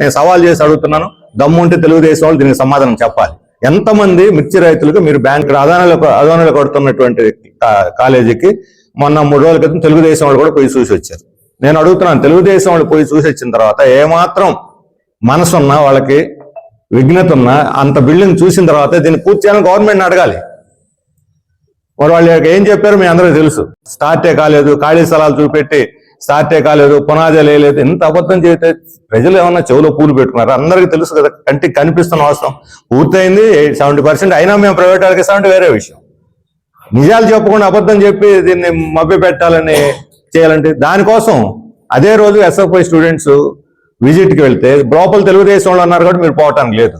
నేను సవాల్ చేసి అడుగుతున్నాను. దమ్ముంటే తెలుగుదేశం వాళ్ళు దీనికి సమాధానం చెప్పాలి. ఎంతమంది మిర్చి రైతులకు మీరు బ్యాంక్ అదానాలు అదానాలు కడుతున్నటువంటి కాలేజీకి మొన్న మూడు రోజుల క్రితం తెలుగుదేశం వాళ్ళు కూడా పోయి చూసి వచ్చారు. నేను అడుగుతున్నాను తెలుగుదేశం వాళ్ళు పోయి చూసి వచ్చిన తర్వాత ఏమాత్రం మనసున్న వాళ్ళకి విఘ్నత ఉన్నా అంత బిల్డింగ్ చూసిన తర్వాత దీన్ని పూర్తి చేయాలని గవర్నమెంట్ అడగాలి. మరి వాళ్ళు ఏం చెప్పారు మీ అందరికీ తెలుసు. స్టార్టే కాలేదు ఖాళీ స్థలాలు చూపెట్టి స్టార్టే కాలేదు పునాది లేదు ఎంత అబద్ధం చేస్తే ప్రజలు ఏమన్నా చెవులో పూలు పెట్టుకున్నారు? అందరికీ తెలుసు కదా కంటికి కనిపిస్తున్న వాస్తవం. పూర్తయింది సెవెంటీ పర్సెంట్ అయినా మేము ప్రైవేట్ వాళ్ళకి ఇస్తామంటే వేరే విషయం. నిజాలు చెప్పకుండా అబద్ధం చెప్పి దీన్ని మభ్య పెట్టాలని చేయాలంటే దానికోసం అదే రోజు ఎస్ఎఫ్ఐ స్టూడెంట్స్ విజిట్కి వెళ్తే లోపల తెలుగుదేశం వాళ్ళు అన్నారు కాబట్టి మీరు పోవటానికి లేదు.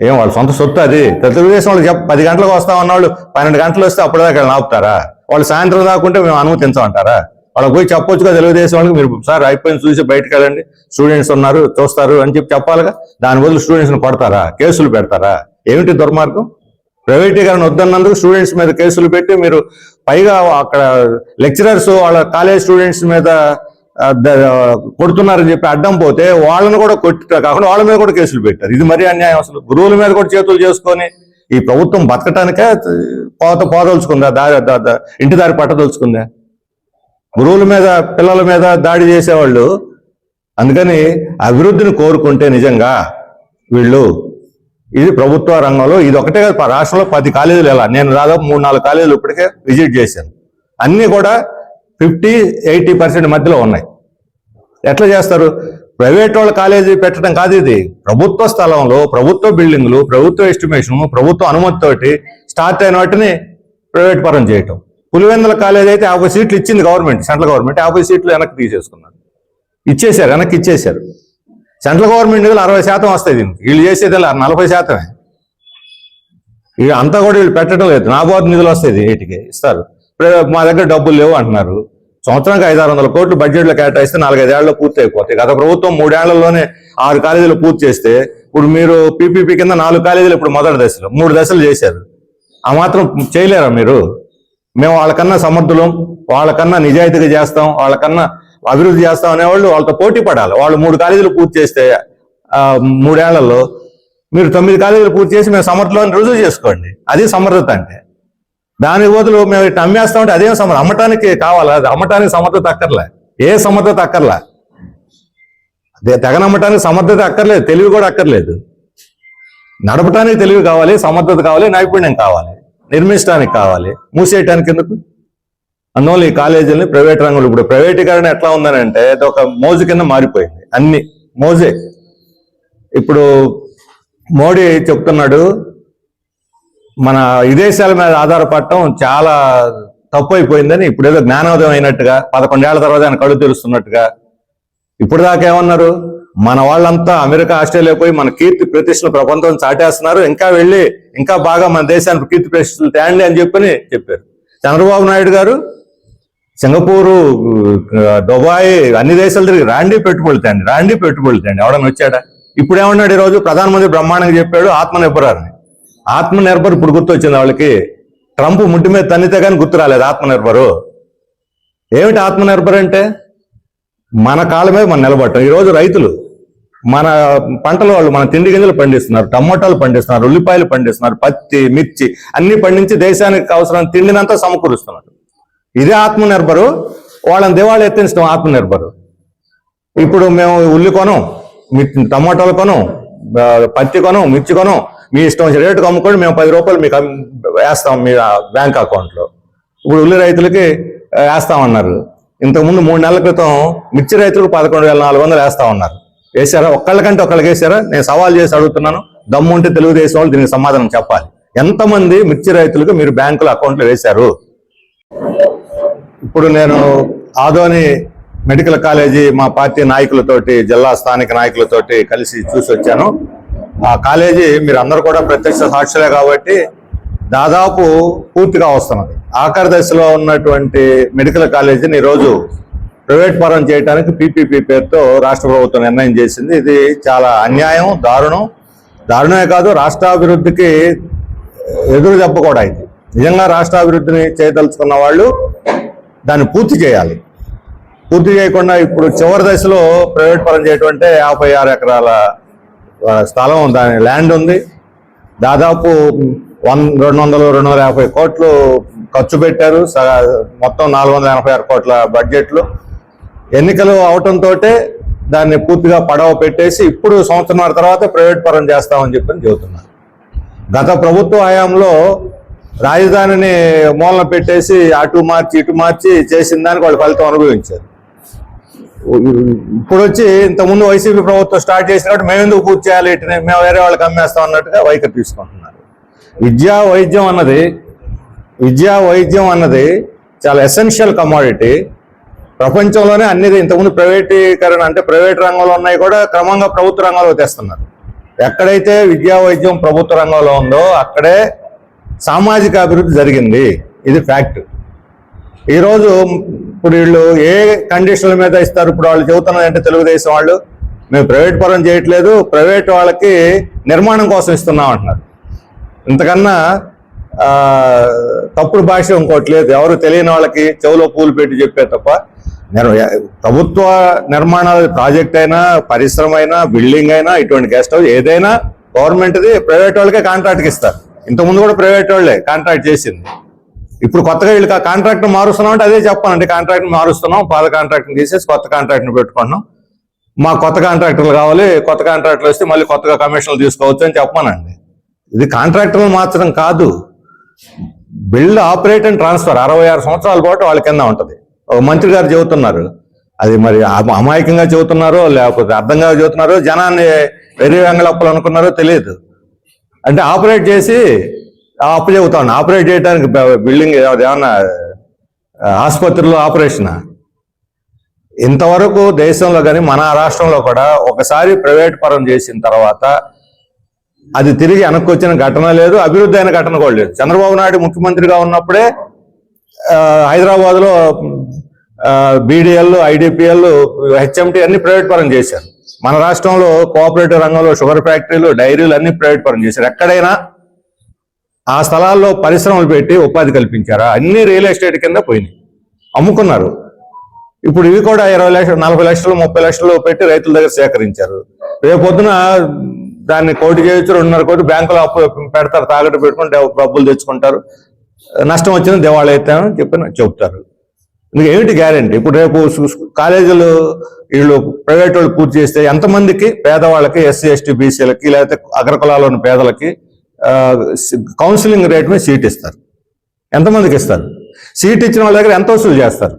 ఏం వాళ్ళ సొంత సొత్తు అది. తెలుగుదేశం వాళ్ళు చెప్ప పది గంటలకు వస్తాం అన్నవాళ్ళు పన్నెండు గంటలు వస్తే అప్పటిదాకా వీళ్ళని ఆపుతారా? వాళ్ళు సాయంత్రం దాకుంటే మేము అనుమతించమంటారా? వాళ్ళకి పోయి చెప్పొచ్చు కదా తెలుగుదేశం వాళ్ళకి. మీరు సార్ అయిపోయింది చూసి బయటకు వెళ్ళండి. స్టూడెంట్స్ ఉన్నారు చూస్తారు అని చెప్పి చెప్పాలిగా. దాని బదులు స్టూడెంట్స్ని పడతారా కేసులు పెడతారా? ఏమిటి దుర్మార్గం? ప్రైవేటీకరణ వద్దన్నందుకు స్టూడెంట్స్ మీద కేసులు పెట్టి మీరు పైగా అక్కడ లెక్చరర్స్ వాళ్ళ కాలేజ్ స్టూడెంట్స్ మీద కొడుతున్నారని చెప్పి అడ్డం పోతే వాళ్ళని కూడా కొట్టి కాకుండా వాళ్ళ మీద కూడా కేసులు పెట్టారు. ఇది మరీ అన్యాయం అసలు. గురువుల మీద కూడా చేతులు చేసుకొని ఈ ప్రభుత్వం బతకటానికే పోత పోదలుచుకుందా? దారి ఇంటి దారి పట్టదలుచుకుందా? గురువుల మీద పిల్లల మీద దాడి చేసేవాళ్ళు. అందుకని అభివృద్ధిని కోరుకుంటే నిజంగా వీళ్ళు ఇది ప్రభుత్వ రంగంలో ఇది ఒకటే కాదు ప- రాష్ట్రంలో పది కాలేజీలు ఎలా? నేను దాదాపు మూడు నాలుగు కాలేజీలు ఇప్పటికే విజిట్ చేశాను. అన్నీ కూడా ఫిఫ్టీ ఎయిటీ పర్సెంట్ మధ్యలో ఉన్నాయి. ఎట్లా చేస్తారు? ప్రైవేట్ వాళ్ళ కాలేజీ పెట్టడం కాదు ఇది. ప్రభుత్వ స్థలంలో ప్రభుత్వ బిల్డింగ్లు ప్రభుత్వ ఎస్టిమేషన్ ప్రభుత్వ అనుమతితోటి స్టార్ట్ అయిన వాటిని ప్రైవేట్ పరం చేయటం. పులివెందుల కాలేజ్ అయితే యాభై సీట్లు ఇచ్చింది గవర్నమెంట్ సెంట్రల్ గవర్నమెంట్. యాభై సీట్లు వెనక్కి తీసేసుకున్నారు. ఇచ్చేశారు వెనక్కి ఇచ్చేశారు. సెంట్రల్ గవర్నమెంట్ నిధులు అరవై శాతం వస్తాయి దీనికి. వీళ్ళు చేసేది ఇలా నలభై శాతమే. ఇక అంతా కూడా వీళ్ళు పెట్టడం లేదు. నాబాద్ నిధులు వస్తాయి వీటికి. ఇస్తారు. మా దగ్గర డబ్బులు లేవు అంటున్నారు. సంవత్సరానికి ఐదు ఆరు వందల కోట్లు బడ్జెట్లో కేటాయిస్తే నాలుగైదేళ్ళలో పూర్తి అయిపోతాయి. గత ప్రభుత్వం మూడేళ్ళలోనే ఆరు కాలేజీలు పూర్తి చేస్తే ఇప్పుడు మీరు పీపీపీ కింద నాలుగు కాలేజీలు ఇప్పుడు మొదటి దశలో. మూడు దశలు చేశారు. ఆ మాత్రం చేయలేరా మీరు? మేము వాళ్ళకన్నా సమర్థులం వాళ్ళకన్నా నిజాయితీగా చేస్తాం వాళ్ళకన్నా అభివృద్ధి చేస్తాం అనేవాళ్ళు వాళ్ళతో పోటీ పడాలి. వాళ్ళు మూడు కాలేజీలు పూర్తి చేస్తే ఆ, మూడేళ్ళలో మీరు తొమ్మిది కాలేజీలు పూర్తి చేసి మేము సమర్థులను రుజువు చేసుకోండి. అది సమర్థత అంటే. దాని బదులు మేము ఇట్లా అమ్మేస్తామంటే అదేం సమర్థ అమ్మటానికి కావాలా? అది అమ్మటానికి సమర్థత అక్కర్లే. ఏ సమర్థత అక్కర్లా. అదే తెగనమ్మటానికి సమర్థత అక్కర్లేదు తెలివి కూడా అక్కర్లేదు. నడపటానికి తెలివి కావాలి సమర్థత కావాలి నైపుణ్యం కావాలి. నిర్మించడానికి కావాలి. మూసేయటానికి ఎందుకు? అందువల్ల ఈ కాలేజీలని ప్రైవేట్ రంగంలో ఇప్పుడు ప్రైవేటీకరణ ఎట్లా ఉందని అంటే ఇది ఒక మోజు కింద మారిపోయింది. అన్ని మోజే. ఇప్పుడు మోడీ చెప్తున్నాడు మన విదేశాల మీద ఆధారపడటం చాలా తప్పు అయిపోయిందని ఇప్పుడు ఏదో జ్ఞానోదయం అయినట్టుగా పదకొండేళ్ళ తర్వాత ఆయన కళ్ళు తెరుస్తున్నట్టుగా. ఇప్పుడు దాకా ఏమన్నారు? మన వాళ్ళంతా అమెరికా ఆస్ట్రేలియా పోయి మన కీర్తి ప్రతిష్టలు ప్రపంచం చాటేస్తున్నారు. ఇంకా వెళ్ళి ఇంకా బాగా మన దేశానికి కీర్తి ప్రతిష్టలు తేండి అని చెప్పని చెప్పారు. చంద్రబాబు నాయుడు గారు సింగపూరు దుబాయ్ అన్ని దేశాల తిరిగి రాండి పెట్టుబడులు తేండి రాండి పెట్టుబడులు తేండి. ఎవడన్నా వచ్చాడా? ఇప్పుడు ఏమన్నాడు ఈ రోజు ప్రధానమంత్రి బ్రహ్మాండంగా చెప్పాడు ఆత్మనిర్భరాన్ని. ఆత్మనిర్భర్ ఇప్పుడు గుర్తొచ్చింది వాళ్ళకి. ట్రంప్ ముడ్డి మీద తన్నితే కానీ గుర్తు రాలేదు ఆత్మనిర్భరు. ఏమిటి ఆత్మనిర్భర్ అంటే? మన కాళ్ళ మీద మనం నిలబడటం. ఈరోజు రైతులు మన పంటల వాళ్ళు మన తిండి గింజలు పండిస్తున్నారు టమోటాలు పండిస్తున్నారు ఉల్లిపాయలు పండిస్తున్నారు పత్తి మిర్చి అన్ని పండించి దేశానికి అవసరం తిండినంతా సమకూరుస్తున్నారు. ఇదే ఆత్మనిర్భరు వాళ్ళని దివాళి ఎత్తించడం ఆత్మనిర్భరు. ఇప్పుడు మేము ఉల్లి కొనం టమోటాలు కొనం పత్తి కొనం మిర్చి కొనం మీ ఇష్టం వచ్చిన రేటుకు అమ్ముకొని మేము పది రూపాయలు మీకు వేస్తాం మీ బ్యాంక్ అకౌంట్లో. ఇప్పుడు ఉల్లి రైతులకి వేస్తామన్నారు. ఇంతకుముందు మూడు నెలల క్రితం మిర్చి రైతులకు పదకొండు వేల నాలుగు వందలు వేస్తామన్నారు. వేశారా? ఒక్కళ్ళకంటే ఒక్కళ్ళకి వేశారా? నేను సవాల్ చేసి అడుగుతున్నాను. దమ్ము ఉంటే తెలుగుదేశం వాళ్ళు దీనికి సమాధానం చెప్పాలి. ఎంతమంది మిర్చి రైతులకు మీరు బ్యాంకుల అకౌంట్లో వేశారు? ఇప్పుడు నేను ఆదోని మెడికల్ కాలేజీ మా పార్టీ నాయకులతోటి జిల్లా స్థానిక నాయకులతోటి కలిసి చూసి వచ్చాను. ఆ కాలేజీ మీరు అందరు కూడా ప్రత్యక్ష సాక్షులే కాబట్టి దాదాపు పూర్తిగా వస్తున్నది. ఆఖరి దశలో ఉన్నటువంటి మెడికల్ కాలేజీని ఈరోజు ప్రైవేట్ పరం చేయడానికి పీపీపీ పేరుతో రాష్ట్ర ప్రభుత్వం నిర్ణయం చేసింది. ఇది చాలా అన్యాయం దారుణం. దారుణమే కాదు రాష్ట్రాభివృద్ధికి ఎదురు దెబ్బ కూడా ఇది. నిజంగా రాష్ట్రాభివృద్ధిని చేయదలుచుకున్న వాళ్ళు దాన్ని పూర్తి చేయాలి. పూర్తి చేయకుండా ఇప్పుడు చివరి దశలో ప్రైవేట్ పరం చేయటం అంటే యాభై ఆరు ఎకరాల స్థలం దాని ల్యాండ్ ఉంది. దాదాపు వన్ రెండు వందలు రెండు వందల యాభై కోట్లు ఖర్చు పెట్టారు. స- మొత్తం నాలుగు వందల ఎనభై ఆరు కోట్ల బడ్జెట్లు. ఎన్నికలు అవటంతో దాన్ని పూర్తిగా పడవ పెట్టేసి ఇప్పుడు సంవత్సరాల తర్వాత ప్రైవేట్ పరం చేస్తామని చెప్పని చెబుతున్నారు. గత ప్రభుత్వ హయాంలో రాజధానిని మూలన పెట్టేసి అటు మార్చి ఇటు మార్చి చేసిన దానికి వాళ్ళు ఫలితం అనుభవించారు. ఇప్పుడు వచ్చి ఇంతకుముందు వైసీపీ ప్రభుత్వం స్టార్ట్ చేసినట్టు మేము ఎందుకు పూర్తి చేయాలి ఇటుని మేము వేరే వాళ్ళకి అమ్మేస్తాం అన్నట్టుగా వైఖరి తీసుకుంటున్నారు. విద్యా వైద్యం అన్నది విద్యా వైద్యం అన్నది చాలా ఎసెన్షియల్ కమాడిటీ ప్రపంచంలోనే అన్ని ఇంతకుముందు ప్రైవేటీకరణ అంటే ప్రైవేట్ రంగంలో ఉన్నాయి కూడా క్రమంగా ప్రభుత్వ రంగంలో తెస్తున్నారు. ఎక్కడైతే విద్యా వైద్యం ప్రభుత్వ రంగంలో ఉందో అక్కడే సామాజిక అభివృద్ధి జరిగింది. ఇది ఫ్యాక్ట్. ఈరోజు ఇప్పుడు వీళ్ళు ఏ కండిషన్ల మీద ఇస్తారు? ఇప్పుడు వాళ్ళు చెబుతున్నారంటే తెలుగుదేశం వాళ్ళు? మేము ప్రైవేట్ పరం చేయట్లేదు ప్రైవేట్ వాళ్ళకి నిర్మాణం కోసం ఇస్తున్నాం అంటున్నారు. ఇంతకన్నా తప్పుడు భాష ఇంకోటి లేదు. ఎవరు తెలియని వాళ్ళకి చెవులో పూలు పెట్టి చెప్పే తప్ప ప్రభుత్వ నిర్మాణాలు ప్రాజెక్ట్ అయినా పరిశ్రమ అయినా బిల్డింగ్ అయినా ఇటువంటి గెస్ట్ హౌస్ ఏదైనా గవర్నమెంట్ది ప్రైవేట్ వాళ్ళకే కాంట్రాక్ట్కి ఇస్తారు. ఇంతకుముందు కూడా ప్రైవేట్ వాళ్ళే కాంట్రాక్ట్ చేసింది. ఇప్పుడు కొత్తగా వీళ్ళకి ఆ కాంట్రాక్ట్ మారుస్తున్నాం అంటే అదే చెప్పాలంటే కాంట్రాక్ట్ మారుస్తున్నాం పాత కాంట్రాక్ట్ తీసేసి కొత్త కాంట్రాక్ట్ని పెట్టుకున్నాం మా కొత్త కాంట్రాక్టర్లు కావాలి కొత్త కాంట్రాక్టర్లు వస్తే మళ్ళీ కొత్తగా కమిషన్లు తీసుకోవచ్చు అని చెప్పానండి ఇది కాంట్రాక్టర్లు మార్చడం కాదు. Build operate and transfer. అరవై ఆరు సంవత్సరాల పాటు వాళ్ళ కింద ఉంటుంది. ఒక మంత్రి గారు చెబుతున్నారు. అది మరి అమ- అమాయకంగా చెబుతున్నారో లేకపోతే అర్థంగా చెబుతున్నారో జనాన్ని వెర్రి వెంగళప్పలు అనుకున్నారో తెలియదు. అంటే ఆపరేట్ చేసి ఆ అప్పు చెబుతాను ఆపరేట్ చేయడానికి బిల్డింగ్ ఏమన్నా ఆసుపత్రిలో ఆపరేషన్? ఇంతవరకు దేశంలో కానీ మన రాష్ట్రంలో కూడా ఒకసారి ప్రైవేట్ పరం చేసిన తర్వాత అది తిరిగి వెనక్కి వచ్చిన ఘటన లేదు అభివృద్ధి అయిన ఘటన కూడా లేదు. చంద్రబాబు నాయుడు ముఖ్యమంత్రిగా ఉన్నప్పుడే హైదరాబాద్లో బీడీఎల్ ఐడిపిఎల్ హెచ్ఎంటీ అన్ని ప్రైవేట్ పరం చేశారు. మన రాష్ట్రంలో కోఆపరేటివ్ రంగంలో షుగర్ ఫ్యాక్టరీలు డైరీలు అన్ని ప్రైవేట్ పరం చేశారు. ఎక్కడైనా ఆ స్థలాల్లో పరిశ్రమలు పెట్టి ఉపాధి కల్పించారా? అన్ని రియల్ ఎస్టేట్ కింద పోయినాయి. అమ్ముకున్నారు. ఇప్పుడు ఇవి కూడా ఇరవై లక్షలు నలభై లక్షలు ముప్పై లక్షలు పెట్టి రైతుల దగ్గర సేకరించారు. రేపొద్దున దాన్ని కోటి చేయొచ్చు రెండున్నర కోటి బ్యాంకులో అప్పు పెడతారు తాగట్టు పెట్టుకుంటే డబ్బులు తెచ్చుకుంటారు. నష్టం వచ్చిన దివాళీ అవుతామని చెప్పి చెప్తారు ఇంకా ఏమిటి గ్యారంటీ? ఇప్పుడు రేపు కాలేజీలు వీళ్ళు ప్రైవేట్ వాళ్ళు పూర్తి చేస్తే ఎంతమందికి? పేదవాళ్ళకి ఎస్సీ ఎస్టీ బీసీలకి లేకపోతే ఉన్న పేదలకి కౌన్సిలింగ్ రేట్ మీద సీట్ ఇస్తారు. ఎంతమందికి ఇస్తారు? సీట్ ఇచ్చిన వాళ్ళ దగ్గర ఎంత వసూలు చేస్తారు?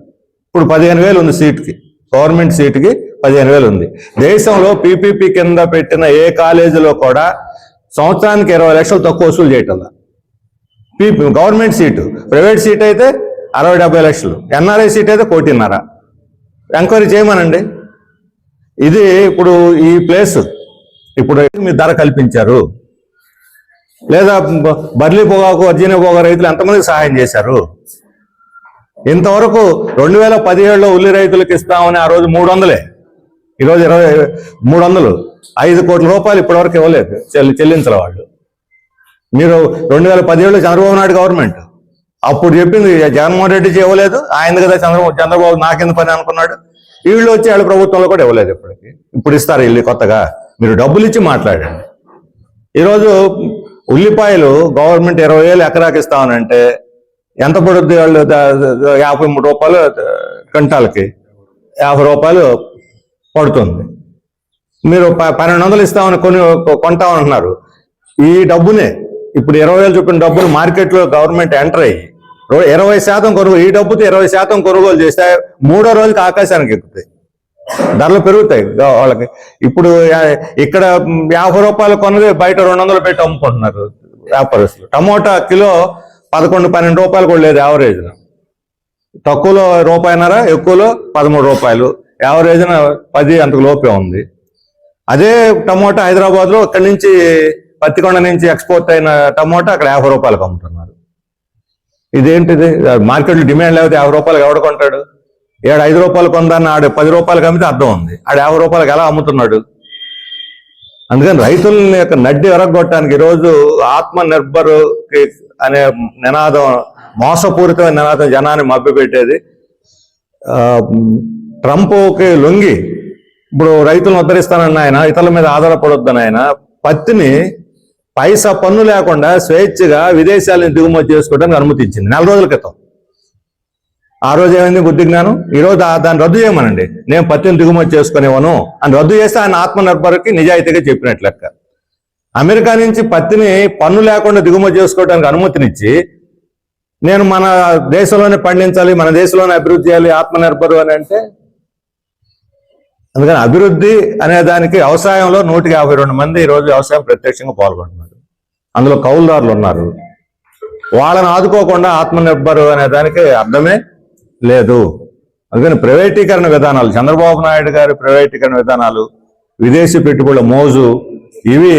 ఇప్పుడు పదిహేను వేలు ఉంది సీట్కి. గవర్నమెంట్ సీట్కి పదిహేను వేలు ఉంది. దేశంలో పీపీపీ కింద పెట్టిన ఏ కాలేజీలో కూడా సంవత్సరానికి ఇరవై లక్షలు తక్కువ వసూలు చేయటం PP government seat. Private seat అయితే అరవై డెబ్బై లక్షలు. ఎన్ఆర్ఐ సీట్ అయితే కోటిన్నర. ఎంక్వైరీ చేయమనండి. ఇది ఇప్పుడు ఈ ప్లేస్ ఇప్పుడు మీరు ధర కల్పించారు. లేదా బర్లీ పొగాకు వర్జీనియా పొగా రైతులు ఎంతమందికి సహాయం చేశారు? ఇంతవరకు రెండు వేల పదిహేడులో ఉల్లి రైతులకు ఇస్తామని ఆ రోజు మూడు వందలే. ఈరోజు ఇరవై మూడు వందలు ఐదు కోట్ల రూపాయలు ఇప్పటివరకు ఇవ్వలేదు. చెల్లి చెల్లించాలి వాళ్ళు. మీరు రెండు వేల పదిహేడులో చంద్రబాబు నాయుడు గవర్నమెంట్. అప్పుడు చెప్పింది జగన్మోహన్ రెడ్డి ఇవ్వలేదు. ఆయన కదా చంద్రబాబు చంద్రబాబు నాకెంత పని అనుకున్నాడు. వీళ్ళు వచ్చి వాళ్ళ ప్రభుత్వంలో కూడా ఇవ్వలేదు ఇప్పటికి. ఇప్పుడు ఇస్తారు వీళ్ళు కొత్తగా. మీరు డబ్బులు ఇచ్చి మాట్లాడండి. ఈరోజు ఉల్లిపాయలు గవర్నమెంట్ ఇరవై వేలు ఎకరాకి ఇస్తామనంటే ఎంత పడుద్ది వాళ్ళు? యాభై మూడు రూపాయలు క్వింటాల్కి. యాభై రూపాయలు పడుతుంది. మీరు ప- పన్నెండు వందలు ఇస్తామని కొని కొంటామంటున్నారు. ఈ డబ్బునే ఇప్పుడు ఇరవై వేలు చూపిన డబ్బులు మార్కెట్లో గవర్నమెంట్ ఎంటర్ అయ్యి ఇరవై శాతం కొనుగోలు ఈ డబ్బుతో ఇరవై శాతం కొనుగోలు చేస్తే మూడో రోజుకి ఆకాశానికి ఎక్కుతాయి. ధరలు పెరుగుతాయి వాళ్ళకి. ఇప్పుడు ఇక్కడ యాభై రూపాయలు కొనది బయట రెండు వందలు పెట్టి అమ్ముకుంటున్నారు వ్యాపారస్తులు. టమోటా కిలో పదకొండు పన్నెండు రూపాయలు కూడా లేదు యావరేజ్ తక్కువలో రూపాయిన్నర ఎక్కువలో పదమూడు రూపాయలు. యావరేజ్ పది అంతకు లోపే ఉంది. అదే టమోటా హైదరాబాద్లో ఇక్కడి నుంచి పత్తికొండ నుంచి ఎక్స్పోర్ట్ అయిన టమోటా అక్కడ యాభై రూపాయలకు అమ్ముతున్నారు. ఇదేంటిది? మార్కెట్లో డిమాండ్ లేకపోతే యాభై రూపాయలకు ఎవడు కొంటాడు? ఏడు ఐదు రూపాయలు కొందాన్ని ఆడు పది రూపాయలకు అమ్మితే అర్థం ఉంది. ఆడు యాభై రూపాయలకు ఎలా అమ్ముతున్నాడు? అందుకని రైతులని యొక్క నడ్డి ఎరగొట్టడానికి ఈరోజు ఆత్మ నిర్భర్ అనే నినాదం మోసపూరితమైన నినాదం జనాన్ని మభ్యపెట్టేది. పెట్టేది ట్రంప్కి లొంగి. ఇప్పుడు రైతులను ఉద్ధరిస్తానన్న ఆయన ఇతరుల మీద ఆధారపడొద్దని ఆయన పత్తిని పైసా పన్ను లేకుండా స్వేచ్ఛగా విదేశాలను దిగుమతి చేసుకోవడానికి అనుమతించింది నెల రోజుల క్రితం. ఆ రోజు ఏమైంది బుద్ధి జ్ఞానం? ఈ రోజు దాన్ని రద్దు చేయమనండి. నేను పత్తిని దిగుమతి చేసుకునేవను అని రద్దు చేస్తే ఆయన ఆత్మనిర్భర్కి నిజాయితీగా చెప్పినట్లు లెక్క. అమెరికా నుంచి పత్తిని పన్ను లేకుండా దిగుమతి చేసుకోవడానికి అనుమతినిచ్చి నేను మన దేశంలోనే పండించాలి మన దేశంలోనే అభివృద్ధి చేయాలి ఆత్మనిర్భరు అని అంటే అందుకని అభివృద్ధి అనే దానికి వ్యవసాయంలో నూటికి యాభై రెండు మంది ఈ రోజు వ్యవసాయం ప్రత్యక్షంగా పాల్గొంటున్నారు. అందులో కౌలుదారులు ఉన్నారు. వాళ్ళని ఆదుకోకుండా ఆత్మనిర్భర్ అనే దానికి అర్థమే లేదు. అందుకని ప్రైవేటీకరణ విధానాలు చంద్రబాబు నాయుడు గారి ప్రైవేటీకరణ విధానాలు విదేశీ పెట్టుబడుల మోజు ఇవి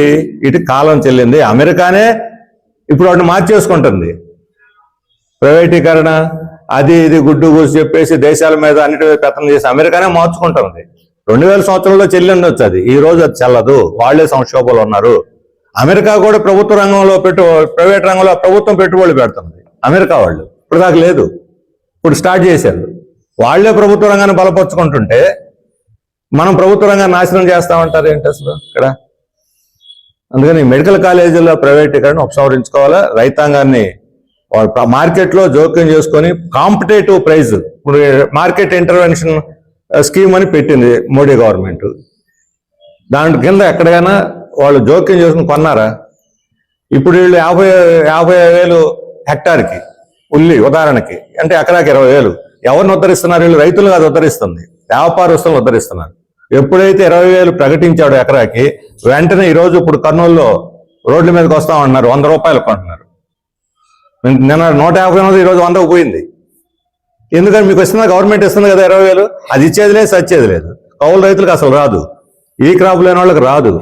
ఇటు కాలం చెల్లింది. అమెరికానే ఇప్పుడు వాటిని మార్చేసుకుంటుంది. ప్రైవేటీకరణ అది ఇది గుడ్డు గుసి చెప్పేసి దేశాల మీద అన్నిటి మీద పెత్తనం చేసి అమెరికానే మార్చుకుంటుంది. రెండు వేల సంవత్సరంలో చెల్లిండొచ్చు అది ఈ రోజు అది చెల్లదు. వాళ్ళే సంక్షోభంలో ఉన్నారు. అమెరికా కూడా ప్రభుత్వ రంగంలో పెట్టు ప్రైవేట్ రంగంలో ప్రభుత్వం పెట్టుబడులు పెడుతుంది. అమెరికా వాళ్ళు. ఇప్పుడు దాకా లేదు. ఇప్పుడు స్టార్ట్ చేశారు. వాళ్ళే ప్రభుత్వ రంగాన్ని బలపరుచుకుంటుంటే మనం ప్రభుత్వ రంగాన్ని నాశనం చేస్తామంటారు ఏంటి అసలు ఇక్కడ? అందుకని మెడికల్ కాలేజీల్లో ప్రైవేటీకరణ ఉపసంహరించుకోవాలా? రైతాంగాన్ని వాళ్ళ మార్కెట్లో జోక్యం చేసుకొని కాంపిటేటివ్ ప్రైజ్. ఇప్పుడు మార్కెట్ ఇంటర్వెన్షన్ స్కీమ్ అని పెట్టింది మోడీ గవర్నమెంట్. దాని కింద ఎక్కడికైనా వాళ్ళు జోక్యం చేసుకుని కొన్నారా? ఇప్పుడు వీళ్ళు యాభై యాభై వేలు హెక్టార్కి ఉల్లి ఉదాహరణకి అంటే ఎకరాకి ఇరవై వేలు. ఎవరిని ఉద్ధరిస్తున్నారు వీళ్ళు? రైతులు కాదు ఉద్ధరిస్తుంది. వ్యాపారస్తులను ఉద్ధరిస్తున్నారు. ఎప్పుడైతే ఇరవై వేలు ప్రకటించాడో ఎకరాకి వెంటనే ఈరోజు ఇప్పుడు కర్నూలులో రోడ్ల మీదకి వస్తామన్నారు వంద రూపాయలు కొంటున్నారు. నిన్న నూట యాభై ఉన్నది ఈరోజు వందకు పోయింది. ఎందుకంటే మీకు వస్తున్న గవర్నమెంట్ ఇస్తుంది కదా ఇరవై వేలు? అది ఇచ్చేది లేదు సచ్చేది లేదు. కౌలు రైతులకు అసలు రాదు. ఈ క్రాప్ లేని వాళ్ళకి రాదు.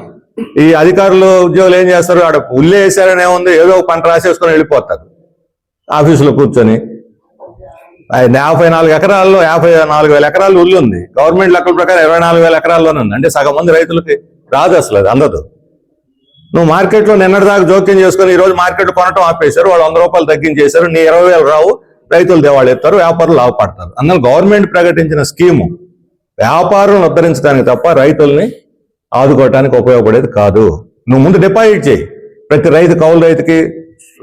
ఈ అధికారులు ఉద్యోగులు ఏం చేస్తారు? ఆడ ఉల్లి వేసారనే ఉంది ఏదో ఒక పంట రాసేసుకొని వెళ్ళిపోతారు. ఆఫీసులో కూర్చొని. యాభై నాలుగు ఎకరాల్లో యాభై నాలుగు వేల ఎకరాలు ఉల్లి ఉంది. గవర్నమెంట్ లెక్కల ప్రకారం ఇరవై నాలుగు వేల ఎకరాల్లోనే ఉంది. అంటే సగం మంది రైతులకి రాదు అసలు అది అందదు. నువ్వు మార్కెట్లో నిన్నటిదాకా జోక్యం చేసుకొని ఈ రోజు మార్కెట్ కొనటం ఆపేశారు. వాళ్ళు వంద రూపాయలు తగ్గించేశారు. నీ ఇరవై వేలు రావు. రైతులు దేవాళ్ళు ఎత్తారు వ్యాపారులు లాభపడతారు. అందులో గవర్నమెంట్ ప్రకటించిన స్కీము వ్యాపారులను ఉద్ధరించడానికి తప్ప రైతుల్ని ఆదుకోవటానికి ఉపయోగపడేది కాదు. నువ్వు ముందు డిపాజిట్ చేయి. ప్రతి రైతు కౌలు రైతుకి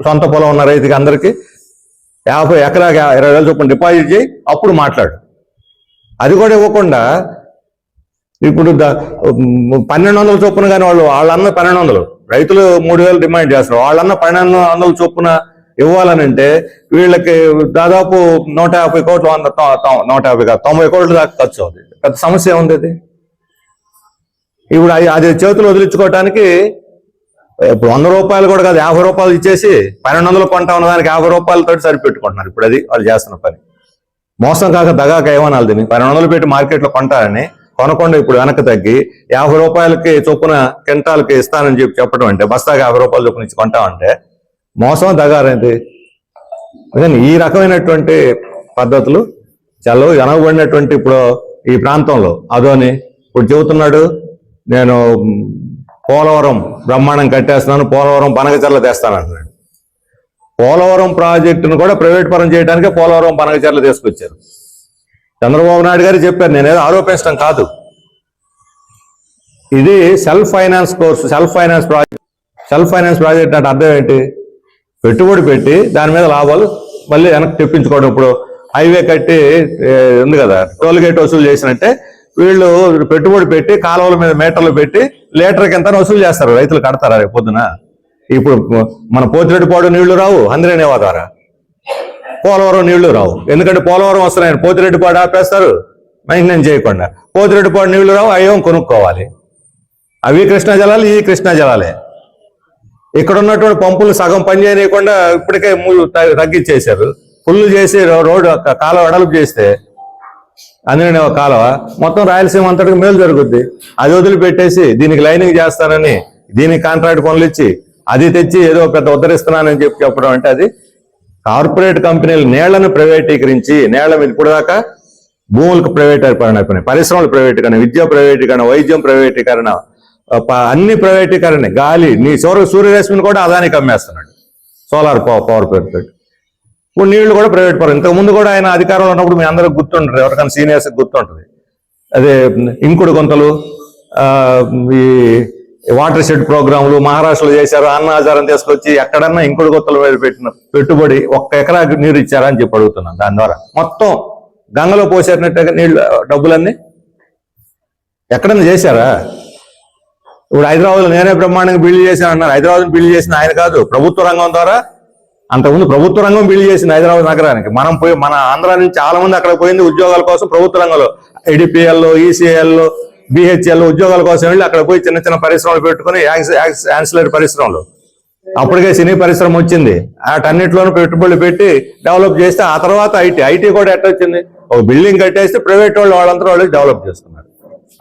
సొంత పొలం ఉన్న రైతుకి అందరికీ యాభై ఎకరాకి ఇరవై వేల చొప్పున డిపాజిట్ చేయి అప్పుడు మాట్లాడు. అది కూడా ఇవ్వకుండా ఇప్పుడు పన్నెండు వందల చొప్పున కానీ వాళ్ళు వాళ్ళన్న పన్నెండు వందలు. రైతులు మూడు వేలు డిమాండ్ చేస్తారు వాళ్ళన్న పన్నెండు వందల చొప్పున ఇవ్వాలని అంటే వీళ్ళకి దాదాపు నూట యాభై కోట్లు వంద నూట యాభై కాదు తొంభై కోట్ల దాకా ఖర్చు అవుతుంది. పెద్ద సమస్య ఉంది అది ఇప్పుడు అది చేతులు వదిలించుకోవటానికి ఇప్పుడు వంద రూపాయలు కూడా కాదు యాభై రూపాయలు ఇచ్చేసి పన్నెండు వందలు కొంటా ఉన్న దానికి యాభై రూపాయలతో సరిపెట్టుకుంటున్నారు ఇప్పుడు అది వాళ్ళు చేస్తున్న పని. మోసం కాక దగాక ఏమనాలి దీన్ని? పన్నెండు వందలు పెట్టి మార్కెట్లో కొంటారని కొనకుండా ఇప్పుడు వెనక్కి తగ్గి యాభై రూపాయలకి చొప్పున కింటాలకి ఇస్తానని చెప్పి చెప్పడం అంటే బస్తాకి యాభై రూపాయలు చొప్పున ఇచ్చి కొంటామంటే మోసం దగారేంటి అందుకని ఈ రకమైనటువంటి పద్ధతులు చాలా వెనకబడినటువంటి ఇప్పుడు ఈ ప్రాంతంలో. అదోని ఇప్పుడు చెబుతున్నాడు నేను పోలవరం బ్రహ్మాండం కట్టేస్తున్నాను పోలవరం పనగచర్ల తెస్తాను అంటున్నాడు. పోలవరం ప్రాజెక్టును కూడా ప్రైవేట్ పరం చేయడానికి పోలవరం పనగచర్ల తీసుకొచ్చారు. చంద్రబాబు నాయుడు గారు చెప్పారు నేనేదో ఆరోపించడం కాదు. ఇది self finance course self finance project. Self finance project అంటే అర్థం ఏంటి? పెట్టుబడి పెట్టి దాని మీద లాభాలు మళ్ళీ వెనక్కి తెప్పించుకోవడం. ఇప్పుడు హైవే కట్టి ఉంది కదా టోల్ గేట్ వసూలు చేసినట్టే వీళ్ళు పెట్టుబడి పెట్టి కాలువల మీద మీటర్లు పెట్టి లీటర్కి ఎంత వసూలు చేస్తారు. రైతులు కడతారా రేపు పొద్దున? ఇప్పుడు మన పోతిరెడ్డిపాడు నీళ్ళు రావు అందరేనేవా ద్వారా పోలవరం నీళ్ళు రావు. ఎందుకంటే పోలవరం వస్తున్నాయని పోతిరెడ్డిపాడు ఆపేస్తారు. మెయింటెనెన్స్ చేయకుండా. పోతిరెడ్డిపాడు నీళ్ళు రావు అయ్యేం కొనుక్కోవాలి. అవి కృష్ణా జలాలు ఈ కృష్ణా జలాలే. ఇక్కడ ఉన్నటువంటి పంపులు సగం పని చేయకుండా ఇప్పటికే తగ్గించేశారు. ఫుల్ చేసి రోడ్డు కాలువ అడలుపు చేస్తే అందులోనే ఒక కాలువ. మొత్తం రాయలసీమ అంతటికి మేలు జరుగుద్ది. అది వదిలిపెట్టేసి దీనికి లైనింగ్ చేస్తానని దీనికి కాంట్రాక్ట్ పనులు ఇచ్చి అది తెచ్చి ఏదో పెద్ద ఉద్ధరిస్తున్నానని చెప్పి చెప్పడం అంటే అది కార్పొరేట్ కంపెనీలు నేళ్ళను ప్రైవేటీకరించి నేళ్ళ మీద ఇప్పుడు దాకా భూములకు ప్రైవేటీకరణ అయిపోయినాయి. పరిశ్రమలు ప్రైవేటీకరణ విద్య ప్రైవేటీకరణ వైద్యం ప్రైవేటీకరణ అన్ని ప్రైవేటీకరణ. గాలి నీ సూర్య సూర్యరశ్మిని కూడా అదానికి అమ్మేస్తున్నాడు సోలార్ పవర్ పవర్ పేరుతో ఇప్పుడు నీళ్ళు కూడా ప్రైవేట్ పరం ఇంతకుముందు కూడా ఆయన అధికారంలో ఉన్నప్పుడు మీ అందరికి గుర్తుంటారు ఎవరికైనా సీనియర్స్ గుర్తుంటుంది. అదే ఇంకుడు గుంతలు ఈ వాటర్ షెడ్ ప్రోగ్రాంలు మహారాష్ట్రలో చేశారు. అన్న ఆచారం తీసుకొచ్చి ఎక్కడన్నా ఇంకుడు గుంతల మీద పెట్టిన పెట్టుబడి ఒక్క ఎకరా నీరు ఇచ్చారా అని చెప్పి అడుగుతున్నాను దాని ద్వారా. మొత్తం గంగలో పోసేటట్టుగా నీళ్ళు డబ్బులన్నీ ఎక్కడన్నా చేశారా? ఇప్పుడు హైదరాబాద్ నేనే బ్రహ్మాండంగా బిల్డ్ చేశాను అన్నారు హైదరాబాద్ బిల్డ్ చేసిన ఆయన కాదు ప్రభుత్వ రంగం ద్వారా. అంతకుముందు ప్రభుత్వ రంగం బిల్డ్ చేసింది హైదరాబాద్ నగరానికి. మనం పోయి మన ఆంధ్ర నుంచి చాలా మంది అక్కడ పోయింది ఉద్యోగాల కోసం ప్రభుత్వ రంగంలో. ఐడిపిఎల్లో ఈసీఎల్లో బిహెచ్ఎల్ ఉద్యోగాల కోసం వెళ్ళి అక్కడ పోయి చిన్న చిన్న పరిశ్రమలు పెట్టుకుని యాన్సిలరీ పరిశ్రమలు. అప్పటికే సినీ పరిశ్రమ వచ్చింది. వాటన్నిటిలోనూ పెట్టుబడులు పెట్టి డెవలప్ చేస్తే ఆ తర్వాత ఐటీ ఐటీ కూడా ఎట్ట వచ్చింది? ఒక బిల్డింగ్ కట్టేస్తే ప్రైవేట్ వాళ్ళు వాళ్ళంతా వాళ్ళు డెవలప్ చేస్తున్నారు.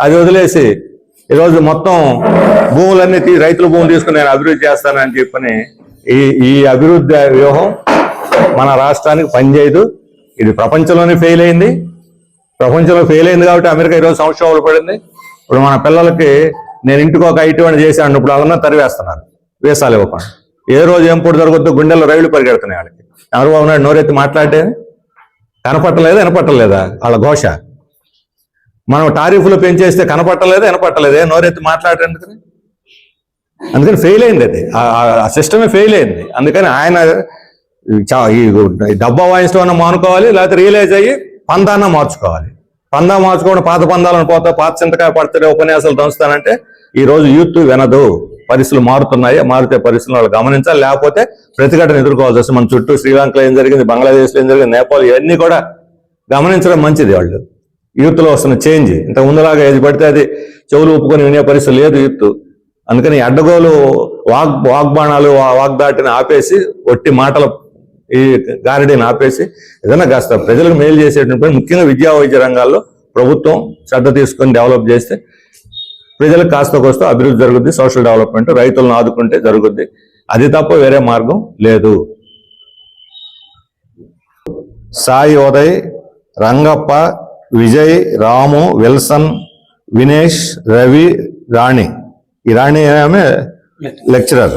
అది వదిలేసి ఈరోజు మొత్తం భూములన్నీ తీ రైతుల భూములు తీసుకుని నేను అభివృద్ధి చేస్తానని చెప్పని ఈ ఈ అభివృద్ధి వ్యూహం మన రాష్ట్రానికి పనిచేయదు. ఇది ప్రపంచంలోనే ఫెయిల్ అయింది. ప్రపంచంలో ఫెయిల్ అయింది కాబట్టి అమెరికా ఈరోజు సంక్షోభంలో పడింది. ఇప్పుడు మన పిల్లలకి నేను ఇంటికి ఒక ఐటీ చేశాను. ఇప్పుడు వాళ్ళన్నా తరివేస్తున్నారు. వేసాలి ఇవ్వకుండా ఏ రోజు ఏం పొడి జరుగుతుందో గుండెల్లో రైళ్ళు పరిగెడుతున్నాయి వాళ్ళకి. ఎవరు నాయుడు నోరెత్తి మాట్లాడే కనపట్టలేదా వినపట్టలేదా? వాళ్ళ ఘోష. మనం టారిఫ్లు పెంచేస్తే కనపట్టలేదు వినపట్టలేదు ఏ నోరెత్తి మాట్లాడేందుకని అందుకని ఫెయిల్ అయింది అది. ఆ- సిస్టమే ఫెయిల్ అయింది. అందుకని ఆయన చా- ఈ డబ్బా వాయించడం అన్న మానుకోవాలి లేకపోతే రియలైజ్ అయ్యి పందాన్న మార్చుకోవాలి. పందా మార్చుకోవడం పాత పందాలను పోతా పాత చింతకాయ పడితే ఉపన్యాసాలు దంచుతానంటే ఈ రోజు యూత్ వినదు. పరిస్థితులు మారుతున్నాయి. మారితే పరిస్థితులు వాళ్ళు గమనించాలి. లేకపోతే ప్రతిఘటన ఎదుర్కోవాల్సి వస్తుంది. మన చుట్టూ శ్రీలంకలో ఏం జరిగింది బంగ్లాదేశ్లో ఏం జరిగింది నేపాల్ ఇవన్నీ కూడా గమనించడం మంచిది వాళ్ళు. యూత్లో వస్తున్న చేంజ్. ఇంత ముందులాగా ఏది పడితే అది చెవులు ఒప్పుకొని వినే పరిస్థితి లేదు యూత్ అందుకని అడ్డగోలు వాగ్ వాగ్బాణాలు వాగ్దాటిని ఆపేసి ఒట్టి మాటల ఈ గారిడీని ఆపేసి ఏదైనా కాస్త ప్రజలకు మేలు చేసేటువంటి ముఖ్యంగా విద్యా వైద్య రంగాల్లో ప్రభుత్వం శ్రద్ధ తీసుకొని డెవలప్ చేస్తే ప్రజలకు కాస్త కోస్త అభివృద్ధి జరుగుద్ది సోషల్ డెవలప్మెంట్ రైతులను ఆదుకుంటే జరుగుద్ది. అది తప్ప వేరే మార్గం లేదు. సాయి ఉదయ్ రంగప్ప విజయ్ రాము విల్సన్ వినేష్ రవి రాణి. ఈ రాణి ఆమె లెక్చరర్.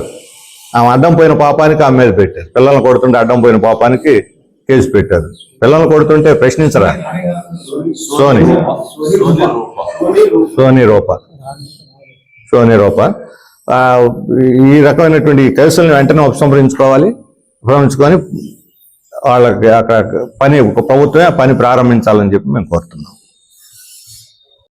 ఆమె అడ్డం పోయిన పాపానికి ఆమె మీద పెట్టారు. పిల్లల్ని కొడుతుంటే అడ్డం పోయిన పాపానికి కేసు పెట్టారు. పిల్లల్ని కొడుతుంటే ప్రశ్నించరా? సోని. సోని రూప. సోని రూప. ఈ రకమైనటువంటి కేసులను వెంటనే ఉపసంహరించుకోవాలి. ఉపసంహరించుకొని వాళ్ళకి అక్కడ పని ప్రభుత్వమే ఆ పని ప్రారంభించాలని చెప్పి మేము కోరుతున్నాం.